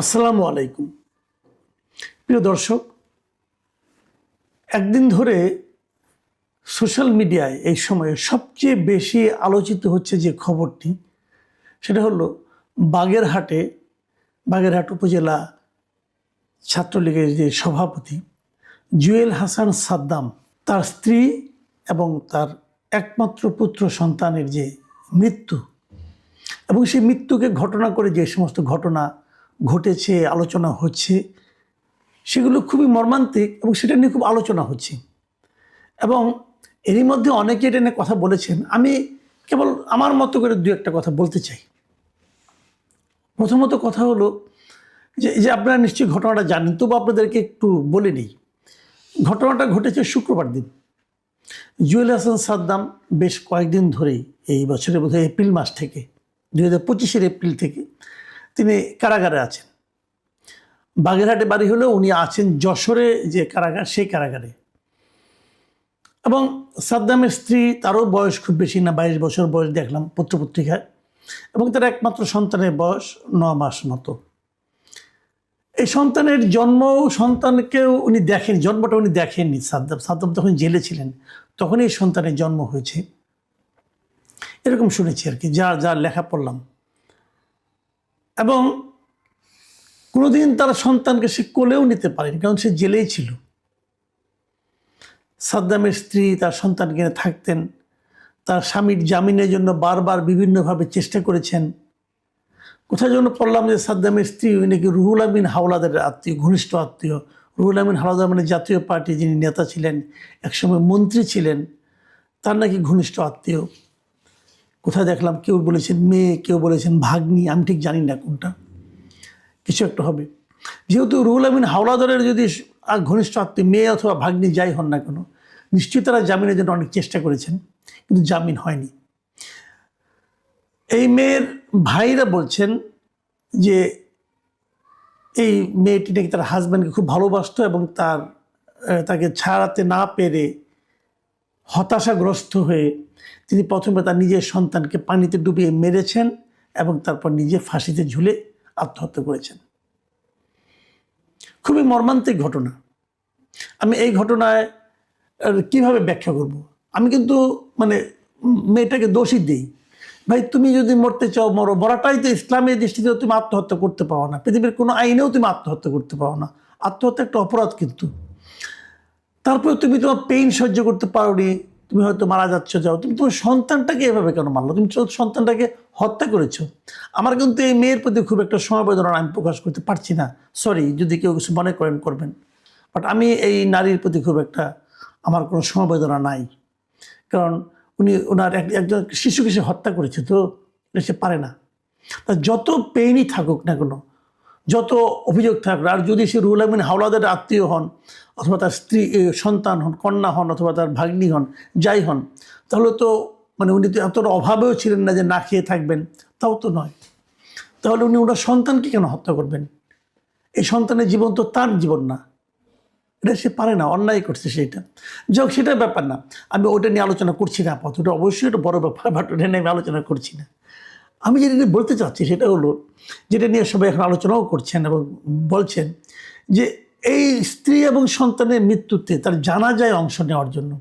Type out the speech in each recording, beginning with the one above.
আসসালামু আলাইকুম। প্রিয় দর্শক, একদিন ধরে সোশ্যাল মিডিয়ায় এই সময়ে সবচেয়ে বেশি আলোচিত হচ্ছে যে খবরটি, সেটা হলো বাগেরহাটে, বাগেরহাট উপজেলা ছাত্রলীগের যে সভাপতি জুয়েল হাসান সাদ্দাম, তার স্ত্রী এবং তার একমাত্র পুত্র সন্তানের যে মৃত্যু এবং সেই মৃত্যুকে ঘটনা করে যে সমস্ত ঘটনা ঘটেছে, আলোচনা হচ্ছে, সেগুলো খুবই মর্মান্তিক এবং সেটা নিয়ে খুব আলোচনা হচ্ছে। এবং এরই মধ্যে অনেকে এটা নিয়ে কথা বলেছেন। আমি কেবল আমার মতো করে দু একটা কথা বলতে চাই। প্রথমত কথা হলো যে যে আপনারা নিশ্চয়ই ঘটনাটা জানেন, তবু আপনাদেরকে একটু বলে নিই। ঘটনাটা ঘটেছে শুক্রবার দিন। জুয়েল হাসান সাদ্দাম বেশ কয়েকদিন ধরেই এই বছরের বোধহয় এপ্রিল মাস থেকে দু হাজার পঁচিশের এপ্রিল থেকে তিনি কারাগারে আছেন। বাগেরহাটে বাড়ি হলেও উনি আছেন যশোরে যে কারাগার, সেই কারাগারে। এবং সাদ্দামের স্ত্রী তারও বয়স খুব বেশি না, বাইশ বছর বয়স দেখলাম পত্রপত্রিকায়। এবং তার একমাত্র সন্তানের বয়স ন মাস মতো। এই সন্তানের জন্ম সন্তানকেও উনি দেখেন, জন্মটা উনি দেখেননি সাদ্দাম। সাদ্দাম তখন জেলে ছিলেন, তখনই এই সন্তানের জন্ম হয়েছে। এরকম শুনেছি আর কি, যা যা লেখা পড়লাম। এবং কোনোদিন তার সন্তানকে সে কোলেও নিতে পারেনি, কারণ সে জেলেই ছিল। সাদ্দামের স্ত্রী তার সন্তানকে থাকতেন। তার স্বামীর জামিনের জন্য বারবার বিভিন্নভাবে চেষ্টা করেছেন। কোথায় জন্য পড়লাম যে সাদ্দামের স্ত্রী, উনি নাকি রুহুল আমিন হাওলাদারের আত্মীয়, ঘনিষ্ঠ আত্মীয়। রুহুল আমিন হাওলাদার মানে জাতীয় পার্টি যিনি নেতা ছিলেন, একসময় মন্ত্রী ছিলেন, তার নাকি ঘনিষ্ঠ আত্মীয়। কোথায় দেখলাম? কেউ বলেছেন মেয়ে, কেউ বলেছেন ভাগ্নি, আমি ঠিক জানি না কোনটা। কিছু একটা হবে। যেহেতু রুহুল আমিন হাওলাদারের যদি ঘনিষ্ঠ আত্মীয়, মেয়ে অথবা ভাগ্নি যাই হন না কেন, নিশ্চয়ই তারা জামিনের জন্য অনেক চেষ্টা করেছেন, কিন্তু জামিন হয়নি। এই মেয়ের ভাইরা বলছেন যে এই মেয়েটি নাকি তার হাজব্যান্ডকে খুব ভালোবাসতো এবং তার তাকে ছাড়াতে না পেরে হতাশাগ্রস্ত হয়ে তিনি প্রথমে তার নিজের সন্তানকে পানিতে ডুবিয়ে মেরেছেন এবং তারপর নিজে ফাঁসিতে ঝুলে আত্মহত্যা করেছেন। খুবই মর্মান্তিক ঘটনা। আমি এই ঘটনায় কীভাবে ব্যাখ্যা করব? আমি কিন্তু মানে মেয়েটাকে দোষী দিই। ভাই, তুমি যদি মরতে চাও, মরো। মরাটাই তো ইসলামের দৃষ্টিতেও তুমি আত্মহত্যা করতে পারো না। পৃথিবীর কোনো আইনেও তুমি আত্মহত্যা করতে পারো না। আত্মহত্যা একটা অপরাধ কিন্তু। তারপরে তুমি তোমার পেইন সহ্য করতে পারোনি, তুমি হয়তো মারা যাচ্ছ, যাও। তুমি তোমার সন্তানটাকে এভাবে কেন মারলো? তুমি সন্তানটাকে হত্যা করেছ। আমার কিন্তু এই মেয়ের প্রতি খুব একটা সমবেদনা আমি প্রকাশ করতে পারছি না। সরি যদি কেউ কিছু মনে করেন, করবেন। বাট আমি এই নারীর প্রতি খুব একটা আমার কোনো সমবেদনা নাই। কারণ উনি ওনার এক- একজন শিশুকে সে হত্যা করেছে, তো সে পারে না। তা যত পেইনই থাকুক না কোনো যত অভিযোগ থাকবে আর যদি সে রুহুল আমিন হাওলাদের আত্মীয় হন, অথবা তার স্ত্রী সন্তান হন, কন্যা হন, অথবা তার ভাগ্নি হন, যাই হন, তাহলে তো মানে উনি তো এতটা অভাবেও ছিলেন না যে না খেয়ে থাকবেন, তাও তো নয়। তাহলে উনি ওনার সন্তানকে কেন হত্যা করবেন? এই সন্তানের জীবন তো তার জীবন না। এটা সে পারে না, অন্যায় করছে সেটা। যাই হোক সেটা ব্যাপার না। আমি ওটা নিয়ে আলোচনা করছি না আপাতত। ওটা অবশ্যই একটা বড় ব্যাপার, বাট ওটা নিয়ে আমি আলোচনা করছি না। আমি যেটা বলতে চাচ্ছি সেটা হলো, যেটা নিয়ে সবাই এখন আলোচনাও করছেন এবং বলছেন যে এই স্ত্রী এবং সন্তানের মৃত্যুতে তার জানা যায় অংশ নেওয়ার জন্য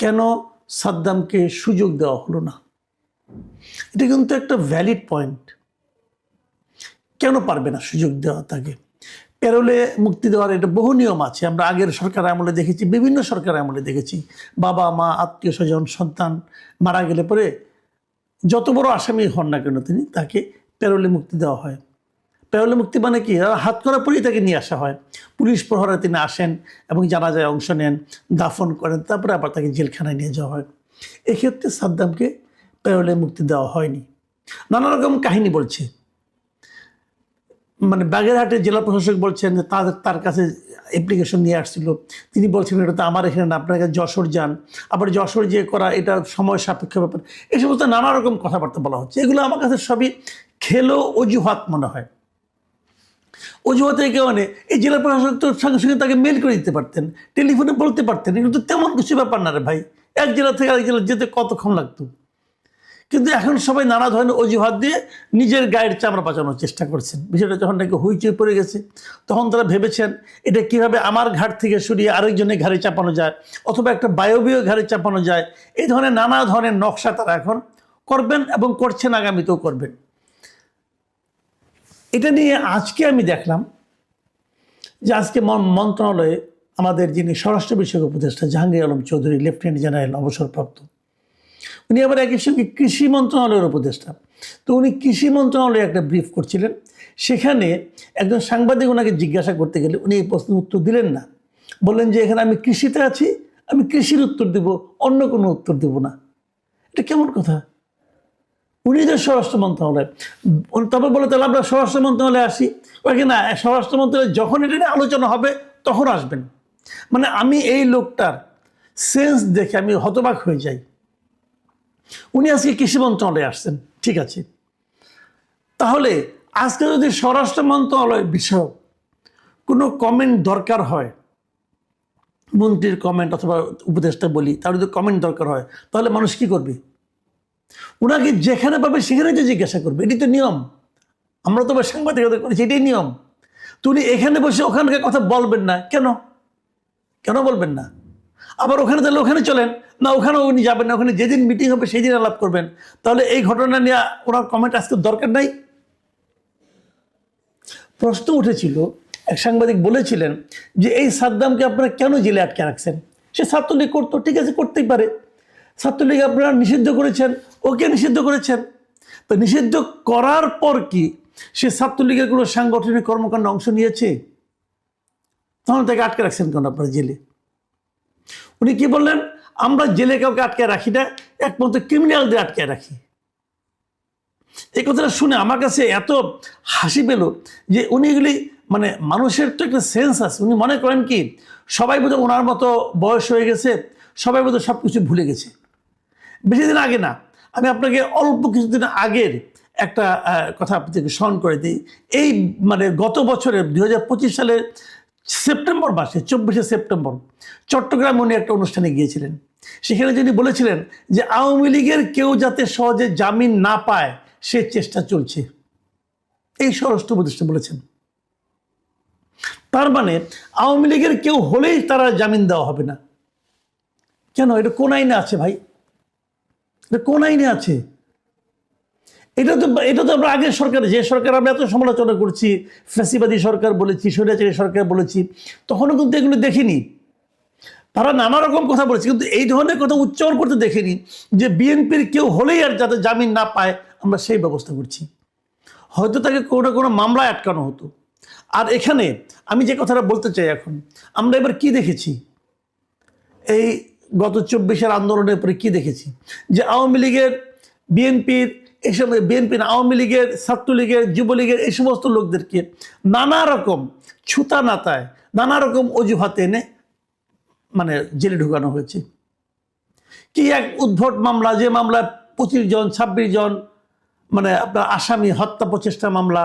কেন সাদ্দামকে সুযোগ দেওয়া হলো না? এটা কিন্তু একটা ভ্যালিড পয়েন্ট কেন পারবে না সুযোগ দেওয়া তাকে? প্যারোলে মুক্তি দেওয়ার এটা বহু নিয়ম আছে। আমরা আগের সরকার আমলে দেখেছি, বিভিন্ন সরকার আমলে দেখেছি। বাবা, মা আত্মীয় স্বজন সন্তান মারা গেলে পরে যত বড় আসামি হন না কেন তিনি, তাকে প্যারোলে মুক্তি দেওয়া হয়। প্যারোলে মুক্তি মানে কি? হাত করার পরেই তাকে নিয়ে আসা হয়। পুলিশ প্রহরে তিনি আসেন এবং জানাজায় অংশ নেন, দাফন করেন, তারপরে আবার তাকে জেলখানায় নিয়ে যাওয়া হয়। এক্ষেত্রে সাদ্দামকে প্যারোলে মুক্তি দেওয়া হয়নি। নানা রকম কাহিনী বলছে। মানে বাগেরহাটের জেলা প্রশাসক বলছেন যে তার তার কাছে অ্যাপ্লিকেশন নিয়ে আসছিল। তিনি বলছেন, এটা তো আমার এখানে না, আপনার কাছে যশোর যান। আবার যশোর যে করা, এটা সময় সাপেক্ষ ব্যাপার। এই সমস্ত নানা রকম কথাবার্তা বলা হচ্ছে। এগুলো আমার কাছে সবই খেলো অজুহাত মনে হয়। অজুহাতে কেউ মানে এই জেলা প্রশাসক তো সঙ্গে সঙ্গে তাকে মেল করে দিতে পারতেন, টেলিফোনে বলতে পারতেন। এগুলো তো তেমন কিছু ব্যাপার না রে ভাই। এক জেলা থেকে আরেক জেলা যেতে কতক্ষণ লাগতো? কিন্তু এখন সবাই নানা ধরনের অজুহাত দিয়ে নিজের গায়ের চামড়া বাঁচানোর চেষ্টা করছেন। বিষয়টা যখন নাকি হইচই পড়ে গেছে, তখন তারা ভেবেছেন, এটা কীভাবে আমার ঘাট থেকে সরিয়ে আরেকজনের ঘাড়ে চাপানো যায়, অথবা একটা বায়বীয় ঘাড়ে চাপানো যায়, এই ধরনের নানা ধরনের নকশা তারা এখন করবেন এবং করছেন, আগামীতেও করবেন। এটা নিয়ে আজকে আমি দেখলাম যে আজকে মন- মন্ত্রণালয়ে আমাদের যিনি স্বরাষ্ট্র বিষয়ক উপদেষ্টা জাহাঙ্গীর আলম চৌধুরী, লেফটেন্যান্ট জেনারেল, অবসরপ্রাপ্ত উনি আবার একই সঙ্গে কৃষি মন্ত্রণালয়ের উপদেষ্টা। তো উনি কৃষি মন্ত্রণালয়ে একটা ব্রিফ করছিলেন। সেখানে একজন সাংবাদিক ওনাকে জিজ্ঞাসা করতে গেলে উনি এই প্রশ্নের উত্তর দিলেন না। বললেন যে, এখানে আমি কৃষিতে আছি, আমি কৃষির উত্তর দেব, অন্য কোনো উত্তর দেব না। এটা কেমন কথা? উনি যে স্বরাষ্ট্র মন্ত্রণালয়, তারপর বলে, তাহলে আমরা স্বরাষ্ট্র মন্ত্রণালয়ে আসি। ওকে, না, স্বরাষ্ট্র মন্ত্রণালয়ে যখন এটা নিয়ে আলোচনা হবে, তখন আসবেন। মানে আমি এই লোকটার সেন্স দেখে আমি হতবাক হয়ে যাই। উনি আজকে কৃষি মন্ত্রণালয়ে আসছেন। ঠিক আছে। তাহলে আজকে যদি স্বরাষ্ট্র মন্ত্রণালয়ের বিষয় কোনো কমেন্ট দরকার হয়, মন্ত্রীর কমেন্ট অথবা উপদেষ্টা বলি, তার যদি কমেন্ট দরকার হয়, তাহলে মানুষ কি করবে? ওনাকে যেখানে পাবে সেখানে যে জিজ্ঞাসা করবে, এটি তো নিয়ম। আমরা তো সাংবাদিকতা করেছি, এটাই নিয়ম। তো উনি এখানে বসে ওখানকার কথা বলবেন না। কেন? কেন বলবেন না? আবার ওখানে তাহলে ওখানে চলেন। না ওখানে উনি যাবেন না, ওখানে যেদিন মিটিং হবে সেই দিন আলাপ করবেন। তাহলে এই ঘটনা নিয়ে ওনার কমেন্ট আজকে দরকার নাই? প্রশ্ন উঠেছিল, এক সাংবাদিক বলেছিলেন যে এই সাদ্দামকে আপনারা কেন জেলে আটকে রাখছেন? সে ছাত্রলীগ করতো, ঠিক আছে, করতেই পারে। ছাত্রলীগ আপনারা নিষিদ্ধ করেছেন, ওকে নিষিদ্ধ করেছেন। তো নিষিদ্ধ করার পর কি সে ছাত্রলীগের কোনো সাংগঠনিক কর্মকাণ্ডে অংশ নিয়েছে? তখন তাকে আটকে রাখছেন কেন আপনারা জেলে? উনি কি বললেন? আমরা জেলে কাউকে আটকে রাখি না, একমাত্র ক্রিমিনালদের আটকে রাখি। এই কথাটা শুনে আমার কাছে এত হাসি পেল যে উনি এগুলি মানে মানুষের তো একটা সেন্স আছে। উনি মনে করেন কি, সবাই বোধহয় ওনার মতো বয়স হয়ে গেছে, সবাই বোধহয় সব কিছু ভুলে গেছে। বেশি দিন আগে না, আমি আপনাকে অল্প কিছুদিন আগের একটা কথা আপনাকে স্মরণ করে দিই। এই মানে গত বছরের দুই সালের সেপ্টেম্বর মাসে, চব্বিশে সেপ্টেম্বর, চট্টগ্রাম উনি একটা অনুষ্ঠানে গিয়েছিলেন। সেখানে যিনি বলেছিলেন যে আওয়ামী লীগের কেউ যাতে সহজে জামিন না পায়, সে চেষ্টা চলছে। এই স্বরাষ্ট্র উপদেষ্টা বলেছেন। তার মানে আওয়ামী লীগের কেউ হলেই তারা জামিন দেওয়া হবে না। কেন? এটা কোন আইনে আছে ভাই? এটা কোন আইনে আছে? এটা তো এটা তো আমরা আগের সরকার, যে সরকার আমরা এত সমালোচনা করছি, ফ্যাসিবাদী সরকার বলেছি, স্বৈরাচারী সরকার বলেছি, তখনও কিন্তু এগুলো দেখিনি। তারা নানা রকম কথা বলেছে, কিন্তু এই ধরনের কথা উচ্চারণ করতে দেখিনি যে বিএনপির কেউ হলেই আর যাতে জামিন না পায়, আমরা সেই ব্যবস্থা করছি। হয়তো তাকে কোনো কোনো মামলায় আটকানো হতো। আর এখানে আমি যে কথাটা বলতে চাই এখন, আমরা এবার কি দেখেছি? এই গত চব্বিশের আন্দোলনের পরে কি দেখেছি? যে আওয়ামী লীগের বিএনপির এইসব বিএনপি না, আওয়ামী লীগের, ছাত্রলীগের, যুবলীগের এই সমস্ত লোকদেরকে নানা রকম ছুতা নাতায়, নানা রকম অজুহাতে এনে মানে জেলে ঢুকানো হয়েছে। কি এক উদ্ভট মামলা, যে মামলায় পঁচিশ জন, ছাব্বিশ জন মানে আপনার আসামি হত্যা প্রচেষ্টা মামলা,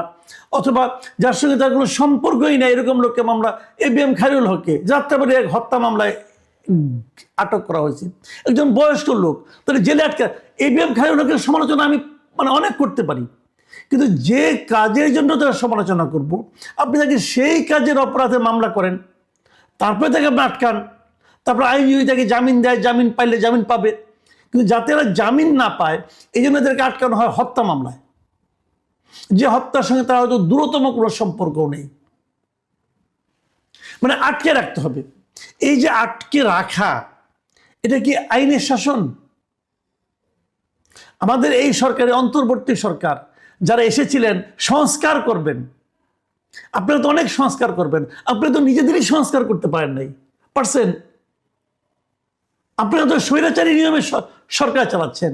অথবা যার সঙ্গে তার কোনো সম্পর্কই নেই, এরকম লোককে মামলা, এ বি এম খায়রুল হককে যাত্রাবাড়ি এক হত্যা মামলায় আটক করা হয়েছে। একজন বয়স্ক লোক, তাহলে জেলে আটকে, এ বি এম খায়রুল হকের সমালোচনা আমি মানে অনেক করতে পারি। কিন্তু যে কাজের জন্য তারা সমালোচনা করব, আপনি তাকে সেই কাজের অপরাধে মামলা করেন, তারপরে তাকে আপনি আটকান, তারপর আইনজীবী তাকে জামিন দেয়, জামিন পাইলে জামিন পাবে। কিন্তু যাতে এরা জামিন না পায় এই জন্য এদেরকে আটকানো হয় হত্যা মামলায়। যে হত্যার সঙ্গে তারা হয়তো দূরতম কোনো সম্পর্কও নেই। মানে আটকে রাখতে হবে। এই যে আটকে রাখা, এটা কি আইনের শাসন? আমাদের এই সরকারের অন্তর্বর্তী সরকার যারা এসেছিলেন, সংস্কার করবেন। আপনারা তো অনেক সংস্কার করবেন। আপনারা তো নিজেদেরই সংস্কার করতে পারেন নাই। পারছেন? আপনারা তো স্বৈরাচারী নিয়মে সরকার চালাচ্ছেন।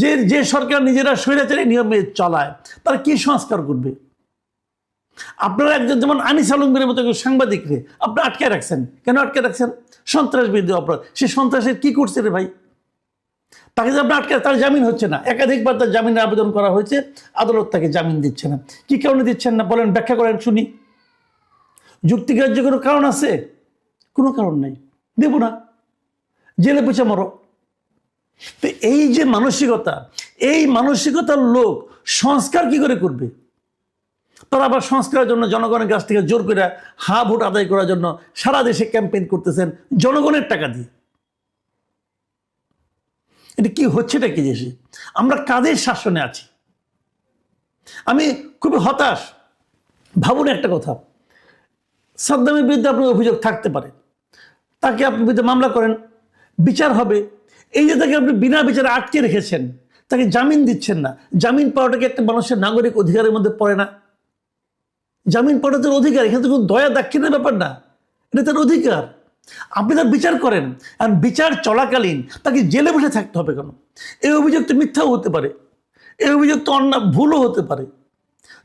যে যে সরকার নিজেরা স্বৈরাচারী নিয়মে চালায়, তারা কি সংস্কার করবে? আপনারা একজন যেমন আনিস আলমগীরের মতো একজন সাংবাদিক রে আপনি আটকে রাখছেন। কেন আটকে রাখছেন? সন্ত্রাস বিরোধী অপরাধ। সে সন্ত্রাসের কি করছে রে ভাই? তাকে যে আটকে তার জামিন হচ্ছে না। একাধিকবার তার জামিনের আবেদন করা হয়েছে, আদালত তাকে জামিন দিচ্ছে না। কি কারণে দিচ্ছেন না? বলেন, ব্যাখ্যা করেন, শুনি। যুক্তিগ্রাহ্য কোনো কারণ আছে? কোনো কারণ নেই। দেব না। জেলে পুছে মরো। তো এই যে মানসিকতা, এই মানসিকতার লোক সংস্কার কি করে করবে? তারা আবার সংস্কারের জন্য জনগণের কাছ থেকে জোর করে হা ভোট আদায় করার জন্য সারা দেশে ক্যাম্পেইন করতেছেন, জনগণের টাকা দিয়ে। এটা কি হচ্ছেটা কি দেশে আমরা কাদের শাসনে আছি? আমি খুবই হতাশ। ভাবুন একটা কথা। সাদ্দামের বিরুদ্ধে আপনার অভিযোগ থাকতে পারে। তাকে আপনি বিরুদ্ধে মামলা করেন। বিচার হবে। এই যে তাকে আপনি বিনা বিচারে আটকে রেখেছেন, তাকে জামিন দিচ্ছেন না। জামিন পাওয়াটাকে একটা মানুষের নাগরিক অধিকারের মধ্যে পড়ে না? জামিন পাওয়াটা তার অধিকার। এখানে তো কোনো দয়া দাক্ষিণের ব্যাপার না। এটা তার অধিকার। আপনি তার বিচার করেন বিচার চলাকালীন তাকে জেলে বসে থাকতে হবে কেন? এই অভিযোগ তো মিথ্যাও হতে পারে। এই অভিযোগ তো অন্য ভুলও হতে পারে।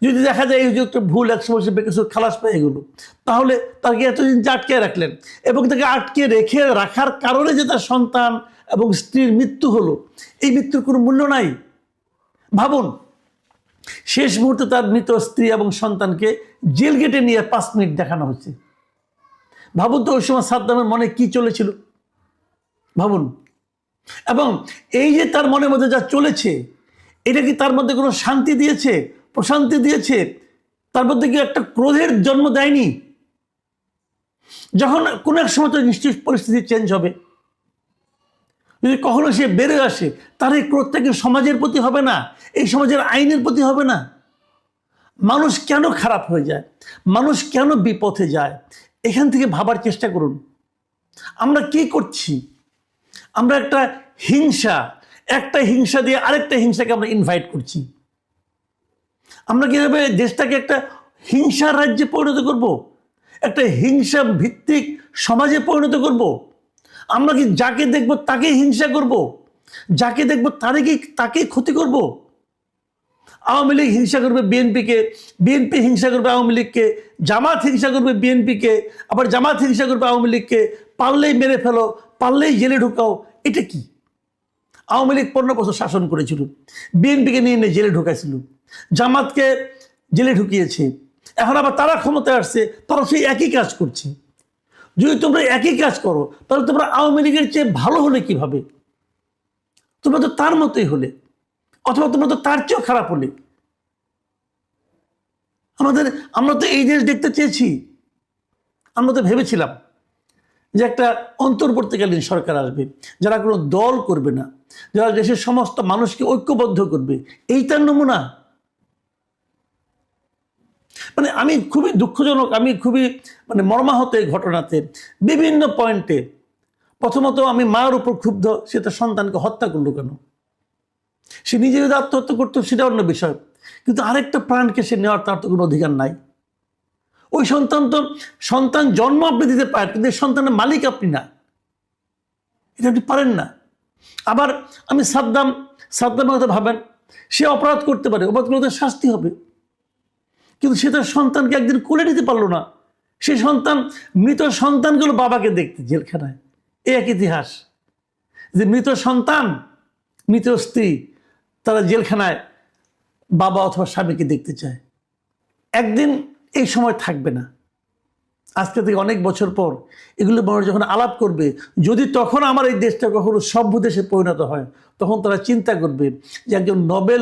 যদি দেখা যায় এই অভিযোগটা ভুল একশো বছর বেকার খালাস পেয়ে গেল। তাহলে তাকে এতদিন যে আটকে রাখলেন? এবং তাকে আটকে রেখে রাখার কারণে যে তার সন্তান এবং স্ত্রীর মৃত্যু হলো, এই মৃত্যুর কোনো মূল্য নাই। ভাবুন, শেষ মুহূর্তে তার মৃত স্ত্রী এবং সন্তানকে জেল গেটে নিয়ে পাঁচ মিনিট দেখানো হচ্ছে ভাবুন তো ওই সময় সাদ্দামের মনে কি চলেছিল। ভাবুন। এবং এই যে তার মনের মধ্যে যা চলেছে, এটা কি তার মধ্যে কোনো শান্তি দিয়েছে, প্রশান্তি দিয়েছে? তার মধ্যে কি একটা ক্রোধের জন্ম দেয়নি? যখন কোনো এক সময় তো নিশ্চয়ই পরিস্থিতি চেঞ্জ হবে। যদি কখনো সে বেড়ে আসে, তার এই ক্রোধটা কি সমাজের প্রতি হবে না? এই সমাজের আইনের প্রতি হবে না? মানুষ কেন খারাপ হয়ে যায়? মানুষ কেন বিপথে যায়? এখান থেকে ভাবার চেষ্টা করুন আমরা কি করছি আমরা একটা হিংসা একটা হিংসা দিয়ে আরেকটা হিংসাকে আমরা ইনভাইট করছি আমরা কীভাবে দেশটাকে একটা হিংসার রাজ্যে পরিণত করব। একটা হিংসা ভিত্তিক সমাজে পরিণত করব। আমরা কি যাকে দেখব তাকে হিংসা করব। যাকে দেখব তারে কি তাকে ক্ষতি করব। আওয়ামী লীগ হিংসা করবে বিএনপিকে, বিএনপি হিংসা করবে আওয়ামী লীগকে, জামাত হিংসা করবে বিএনপিকে, আবার জামাত হিংসা করবে আওয়ামী লীগকে, পারলেই মেরে ফেলো, পারলেই জেলে ঢুকাও, এটা কি? আওয়ামী লীগ পনেরো বছর শাসন করেছিল, বিএনপিকে নিয়ে নিয়ে জেলে ঢুকাইছিল, জামাতকে জেলে ঢুকিয়েছে, এখন আবার তারা ক্ষমতায় আসছে, তারা সেই একই কাজ করছে। যদি তোমরা একই কাজ করো, তাহলে তোমরা আওয়ামী লীগের চেয়ে ভালো হলে কীভাবে? তোমরা তো তার মতোই হলে। অথবা তোমরা তো তার চেয়েও খারাপ হলে। আমাদের, আমরা তো এই দেশ দেখতে চেয়েছি। আমরা তো ভেবেছিলাম যে একটা অন্তর্বর্তীকালীন সরকার আসবে, যারা কোনো দল করবে না, যারা দেশের সমস্ত মানুষকে ঐক্যবদ্ধ করবে। এই তার নমুনা। মানে আমি খুবই দুঃখজনক, আমি খুবই মানে মর্মাহত এই ঘটনাতে। বিভিন্ন পয়েন্টে প্রথমত আমি মায়ের উপর ক্ষুব্ধ, সে তার সন্তানকে হত্যা করল কেন? সে নিজে যদি আত্মহত্যা করতো, সেটা অন্য বিষয়। কিন্তু আরেকটা প্রাণকে সে নেওয়ার তার তো কোনো অধিকার নাই। ওই সন্তান তো, সন্তান জন্ম আপনি দিতে পারেন, কিন্তু সন্তানের মালিক আপনি না। এটা আপনি পারেন না। আবার আমি সাদ্দাম, সাদ্দামের কথা ভাবেন, সে অপরাধ করতে পারে, অপরাধ করলে শাস্তি হবে। কিন্তু সে তার সন্তানকে একদিন কোলে নিতে পারল না। সে সন্তান, মৃত সন্তানগুলো বাবাকে দেখতে জেলখানায়। এ এক ইতিহাস। যে মৃত সন্তান, মৃত স্ত্রী তারা জেলখানায় বাবা অথবা স্বামীকে দেখতে চায়। একদিন এই সময় থাকবে না। আজকে থেকে অনেক বছর পর এগুলো মানুষ যখন আলাপ করবে, যদি তখন আমার এই দেশটা কখনো সভ্য দেশে পরিণত হয়, তখন তারা চিন্তা করবে যে একজন নোবেল